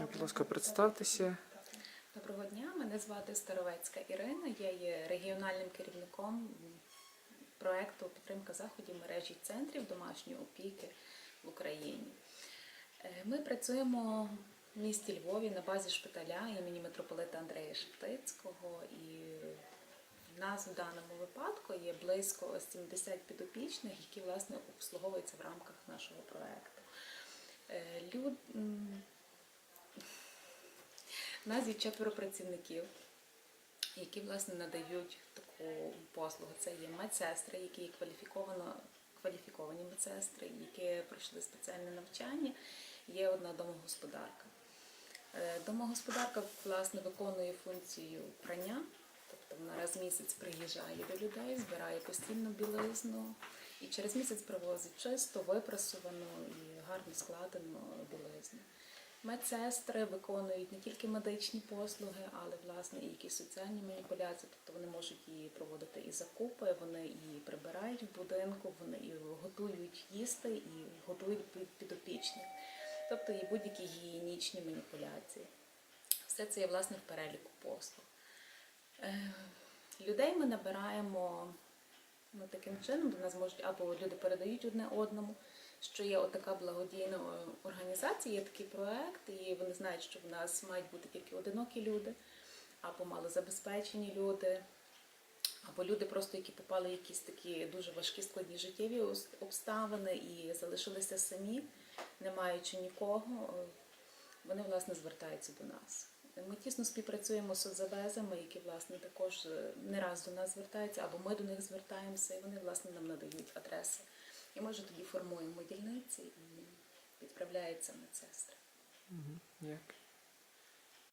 Будь ласка, представтеся. Доброго дня, мене звати Старовецька Ірина. Я є регіональним керівником проекту підтримка заходів мережі центрів домашньої опіки в Україні. Е, Ми працюємо в місті Львові на базі шпиталя імені митрополита Андрея Шептицького. І в нас в даному випадку є близько 70 підопічних, які власне обслуговуються в рамках нашого проекту. Е, Люд... у нас є четверо працівників, які власне надають таку послугу. Це є медсестри, які є кваліфіковано кваліфіковані медсестри, які пройшли спеціальне навчання. Є одна домогосподарка. Е, Домогосподарка власне виконує функцію прання, тобто вона раз в місяць приїжджає до людей, збирає постільну білизну і через місяць привозить чисто, випрасувану і гарно складену білизну. Медсестри виконують не тільки медичні послуги, але власне і якісь соціальні маніпуляції. Тобто вони можуть її проводити і закупи, вони і прибирають в будинку, вони і готують їсти, і готують під- підопічних. Тобто і будь-які гігієнічні маніпуляції. Все це є власне в переліку послуг. Е, Людей ми набираємо ну, таким чином, до нас можуть або люди передають одне одному, що є отака благодійна е, організація, є такий проект, і вони знають, що в нас мають бути тільки одинокі люди, або малозабезпечені люди, або люди, просто які попали в якісь такі дуже важкі складні життєві обставини і залишилися самі, не маючи нікого. е, Вони власне звертаються до нас. Ми тісно співпрацюємо з соцзавезами, які власне також е, не раз до нас звертаються, або ми до них звертаємося, і вони власне нам надають адреси. І ми вже тоді формуємо дільниці і відправляються медсестри. Як?